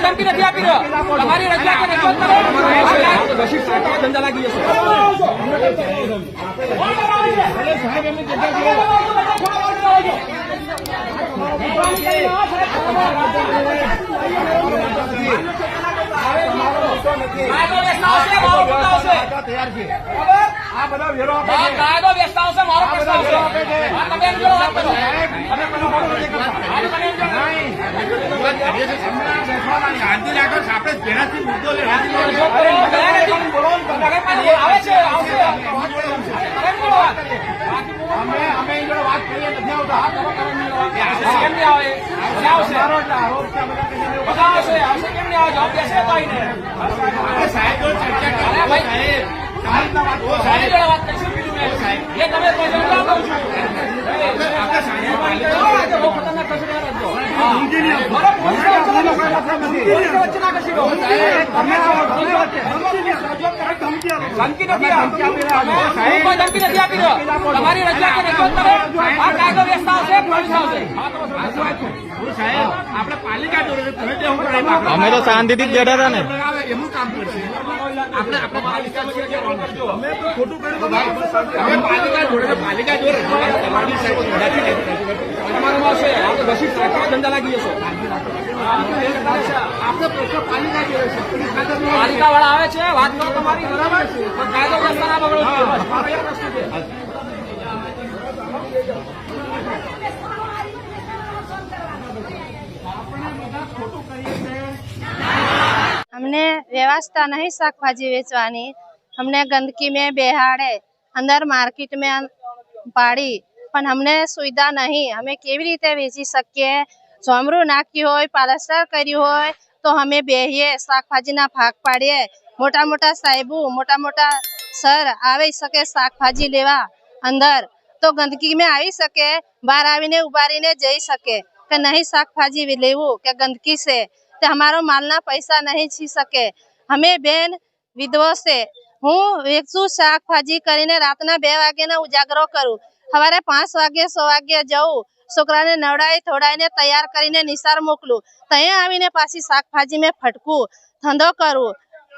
કોઈ ધમકી નથી આપી રહ્યો તમારી રજૂઆત રજૂઆત ધંધા લાગી જશે. આ બધા વેરો આપે છે. મારો પ્રશ્ન તમે એમ વાત. કરો સાહેબ ચર્ચા કરે ભાઈ. ધમકી નથી. ધમકી નથી આપી રહ્યો. તમારી રજૂઆત રજૂઆત કરો. આ કાયદો બેસતા આવશે પોલીસ આવશે. હા, તો બસ. સાહેબ આપણે પાલિકા જોડે. અમે તો શાંતિથી જ બેઠા હતા ને. એમનું કામ કરશે. આપણે આપણે પાલિકા જોડે અમે તો ખોટું કર્યું અમે પાલિકા જોડે સાહેબ તમારું આવશે આ તો ધંધા લાગી જશો. આપણે પ્રશ્ન પાલિકા જોડે છે. પાલિકા વાળા આવે છે વાત કરો તમારી. બરાબર કાયદો ના મારો એક પ્રશ્ન છે. અમને વ્યવસ્થા નહીં શાકભાજી વેચવાની. અમને ગંદકી મેં બેહાડે, અંદર માર્કેટ મેં પાડી, પણ અમને સુવિધા નહીં. અમે કેવી રીતે વેચી શકીએ? ચોમરું નાખ્યું હોય પાલસ્ટર કર્યું હોય, તો અમે બેહીએ, શાકભાજીના ભાગ પાડીએ. મોટા મોટા સાહેબો, મોટા મોટા સર આવી શકે શાકભાજી લેવા અંદર. તો ગંદકી મેં આવી શકે, બહાર આવીને ઉભારીને જઈ શકે કે નહીં શાકભાજી લેવું, કે ગંદકી છે. તે અમારો માલના પૈસા નહીં છી શકે. અમે બેન વિધવો છે હું વેચું શાકભાજી કરીને રાતના બે વાગ્યાના ઉજાગરો કરું. સવારે પાંચ વાગે સો વાગે જવું છોકરાને નવડાવી થોડાઈને તૈયાર કરીને નિસાર મોકલું. ત્યાં આવીને પાછી શાકભાજી મેં ફટકું, ધંધો કરું.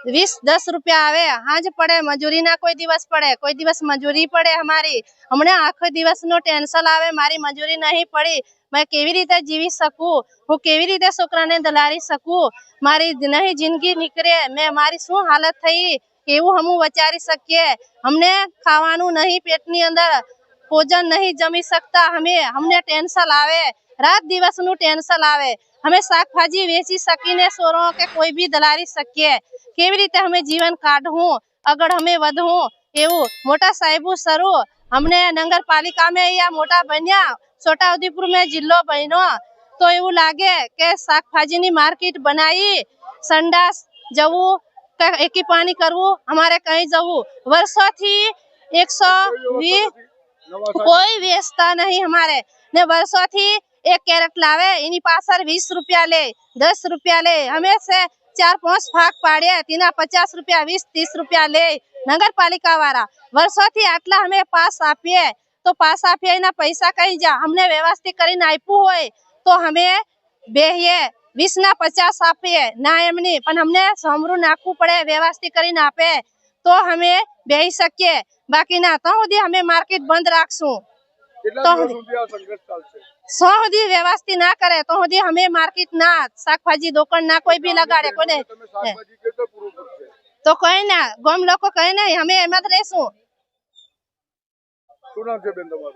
વીસ, દસ રૂપિયા આવે, હાજ પડે મજૂરી ના કોઈ દિવસ પડે, કોઈ દિવસ મજૂરી પડે અમારી. હમણાં આખો દિવસનો ટેન્શન આવે, મારી મજૂરી નહીં પડી. મેં કેવી રીતે જીવી શકું? હું કેવી રીતે છોકરાને દલારી શકું? મારી નહીં જિંદગી નીકળે. મેં, મારી શું હાલત થઈ? એવું હમું વિચારી શકીએ? અમને ખાવાનું નહીં, પેટની અંદર ભોજન નહીં જમી શકતા. અમે, અમને ટેન્શન આવે. રાત દિવસનું ટેન્શન આવે. અમે શાકભાજી વેચી શકીને સોરો કે કોઈ બી દલારી શકીએ કેવી રીતે અમે જીવન કાઢવું આગળ અમે વધવું એવું મોટા સાહેબો સરો અમને નગરપાલિકા મેં અહીંયા મોટા બન્યા છોટાઉદેપુર મેં જિલ્લો બન્યો તો એવું લાગે કે શાકભાજીની માર્કેટ બનાવી સંડાસ જવું કે એકી પાણી કરવું અમારે કઈ જવું વર્ષોથી એકસો વીસ કોઈ વેચતા નહીં અમારે ને વર્ષોથી એક કેરેટ લાવે એની પાછળ વીસ રૂપિયા લે દસ રૂપિયા લે. અમે ચાર પાંચ ફાક પાડે તેના પચાસ રૂપિયા વીસ ત્રીસ રૂપિયા લે નગરપાલિકા વાળા વર્ષોથી આટલા અમે પાસ આપીએ. તો પાસ આપીએ એના પૈસા કઈ જા? અમને વ્યવસ્થિત કરીને આપ્યું હોય તો અમે બેહીએ. વીસ ના પચાસ આપીએ ના એમની પણ અમને સમરું નાખવું પડે વ્યવસ્થિત કરીને આપે. તો અમે બેહી શકીએ. બાકી ના તો સુધી અમે માર્કેટ બંધ રાખશું. તો સો સુધી વ્યવસ્થિત ના કરે તો સુધી અમે માર્કેટ ના શાકભાજી દુકાન ના કોઈ બી લગાડે કોને? તો કઈ ના ગમ લોકો કઈ નહીં અમે એમાં જ રહેશું.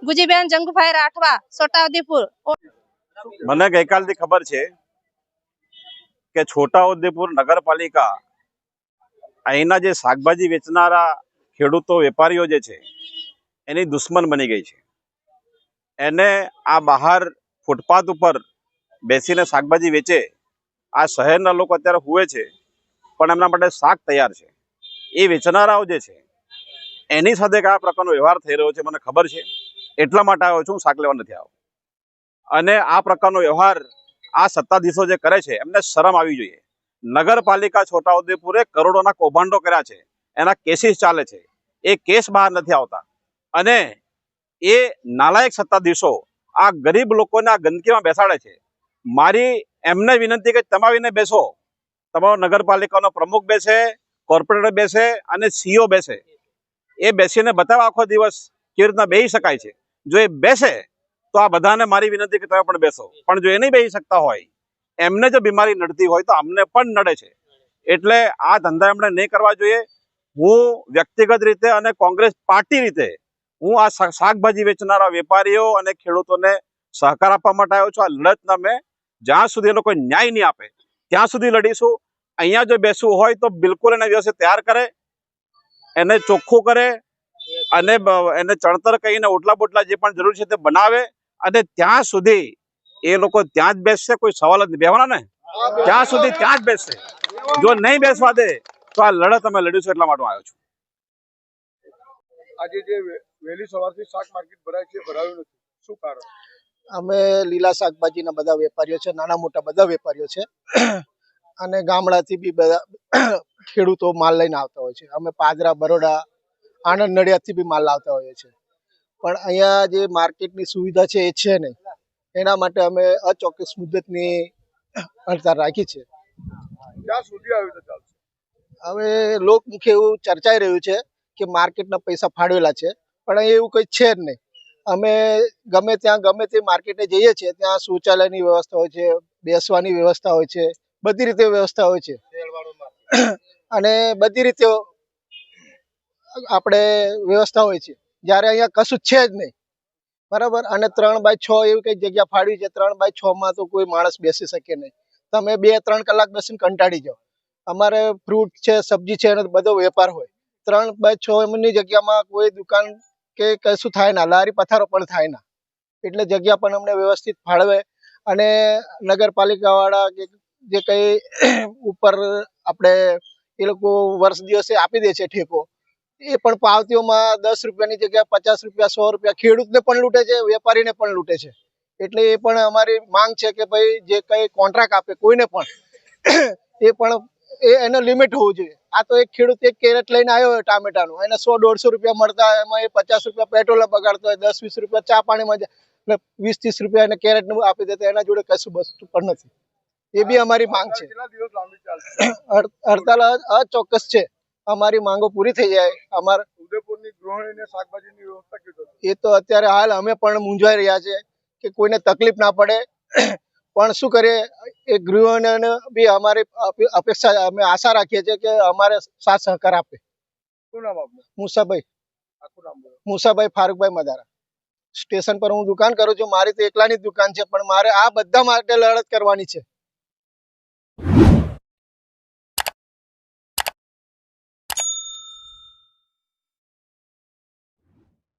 ગુજીબેન જંગુભાઈ રાઠવા છોટાઉદેપુર. મને ગઈકાલથી ખબર છે કે છોટાઉદેપુર નગરપાલિકા અહીંના જે શાકભાજી વેચનારા ખેડૂતો વેપારીઓ જે છે એની દુશ્મન બની ગઈ છે. એને આ બહાર ફૂટપાથ ઉપર બેસીને શાકભાજી વેચે. આ શહેરના લોકો અત્યારે હુએ છે, પણ એમના માટે શાક તૈયાર છે. એ વેચનારાઓ જે છે, એની સાથે કયા પ્રકારનો વ્યવહાર થઈ રહ્યો છે મને ખબર છે. એટલા માટે આવ્યો છું શાક લેવા નથી આવ્યો. અને આ પ્રકારનો વ્યવહાર આ સત્તાધીશો જે કરે છે, એમને શરમ આવી જોઈએ. નગરપાલિકા છોટાઉદેપુરે કરોડોના કૌભાંડો કર્યા છે. એના કેસીસ ચાલે છે. એ કેસ બહાર નથી આવતા. અને એ નાલાયક સત્તાધીશો આ ગરીબ લોકોને આ ગંદકીમાં બેસાડે છે. મારી એમને વિનંતી કે તમે આવીને બેસો. તમારો નગરપાલિકાનો પ્રમુખ બેસે, કોર્પોરેટર બેસે અને સીઓ બેસે. એ બેસીને બતાવે આખો દિવસ કેવી રીતના બેસી શકાય છે. જો એ બેસે, તો આ બધાને મારી વિનંતી કે તમે પણ બેસો. પણ જો એ નહીં બેસી શકતા હોય, એમને જો બીમારી નડતી હોય તો અમને પણ નડે છે. એટલે આ ધંધા એમણે નહીં કરવા જોઈએ. હું વ્યક્તિગત રીતે અને કોંગ્રેસ પાર્ટી રીતે હું આ શાકભાજી વેચનારા વેપારીઓ અને ખેડૂતોને સહકાર આપવા માટે આવ્યો છું. આ લડતના મેં જ્યાં સુધી એ લોકો ન્યાય નહીં આપે ત્યાં સુધી લડીશું. અહીંયા જો બેસવું હોય તો બિલકુલ એને વ્યવસ્થિત તૈયાર કરે એને ચોખ્ખું કરે અને એને ચણતર કહીને ઓટલા બોટલા જે પણ જરૂર છે તે બનાવે અને ત્યાં સુધી એ લોકો ત્યાં જ બેસશે. કોઈ સવાલ જ નહીં. બેહવાના ને? ત્યાં સુધી ત્યાં જ બેસશે. જો નહીં બેસવા દે તો આ લડત અમે લડીશું એટલા માટે આવ્યો છું. આજે જે વહેલી સવારથી શાક માર્કેટ ભરાય છે ભરાયું નથી. શું કારણ? અમે લીલા શાકભાજીના બધા વેપારીઓ છે નાના મોટા બધા વેપારીઓ છે. અને ગામડાથી બી બધા ખેડૂતો માલ લઈને આવતા હોય છે. અમે પાદરા બરોડા આણંદ નડિયાદથી બી માલ લાવતા હોઈએ છીએ. પણ અહીંયા જે માર્કેટની સુવિધા છે એ છે નહીં. એના માટે અમે અચોક્કસ મુદતની હડતાળ રાખી છે. ક્યાં સુધી આવી હવે લોકમુખે એવું ચર્ચાઈ રહ્યું છે કે માર્કેટના પૈસા ફાળવેલા છે. પણ અહીં એવું કંઈ છે જ નહીં. અમે ગમે ત્યાં, ગમે તે માર્કેટે જઈએ છીએ, ત્યાં શૌચાલયની વ્યવસ્થા હોય છે, બેસવાની વ્યવસ્થા હોય છે, બધી રીતે વ્યવસ્થા હોય છે. અને બધી રીતે આપણે વ્યવસ્થા હોય છે. જ્યારે અહીંયા કશું છે જ નહીં. બરાબર? અને ત્રણ બાય છ એવી કઈ જગ્યા ફાળવી છે. ત્રણ બાય છ માં તો કોઈ માણસ બેસી શકે નહીં. તમે બે, ત્રણ કલાક બેસીને કંટાળી જાઓ. અમારે ફ્રૂટ છે, સબ્જી છે, એનો બધો વેપાર હોય. ત્રણ બાય છ એમની જગ્યામાં કોઈ દુકાન કે કશું થાય ના, લારી પથારો પણ થાય ના. એટલે જગ્યા પણ અમને વ્યવસ્થિત ફાળવે અને નગરપાલિકાવાળા કે જે કંઈ ઉપર આપણે એ લોકો વર્ષ દિવસે આપી દે છે ઠેકો, એ પણ પાવતીઓમાં દસ રૂપિયાની જગ્યાએ પચાસ રૂપિયા, સો રૂપિયા ખેડૂતને પણ લૂંટે છે, વેપારીને પણ લૂંટે છે. એટલે એ પણ અમારી માંગ છે કે ભાઈ જે કંઈ કોન્ટ્રાક્ટ આપે કોઈને પણ, એ પણ એ એનો લિમિટ હોવું જોઈએ. આ તો એક ખેડૂત એક કેરેટ લઈને આવ્યો હોય ટામેટાનું. એને સો દોઢસો રૂપિયા મળતા હોય એમાં એ પચાસ રૂપિયા પેટ્રોલ બગાડતો હોય દસ વીસ રૂપિયા ચા પાણીમાં એટલે વીસ ત્રીસ રૂપિયા એને કેરેટનું આપી દેતા એના જોડે કશું વસ્તુ પણ નથી. એ બી અમારી માંગ છે. હડતાલ અચોક્કસ છે. અમારી માંગો પૂરી થઈ જાય. અમાર ઉદયપુરની ગૃહિણીને શાકભાજીની વ્યવસ્થા એ તો અત્યારે હાલ અમે પણ મૂંઝાઈ રહ્યા છે કે કોઈને તકલીફ ના પડે. પણ શું કરીએ એ ગૃહિણીઓને બી અમારી અપેક્ષા અમે આશા રાખીએ છીએ કે અમારે સાથ સહકાર આપે. શું નામ આપનું? મુસાભાઈ. મુસાભાઈ ફારૂકભાઈ મદારા. સ્ટેશન પર હું દુકાન કરું છું મારી તો એકલાની જ દુકાન છે પણ મારે આ બધા માટે લડત કરવાની છે.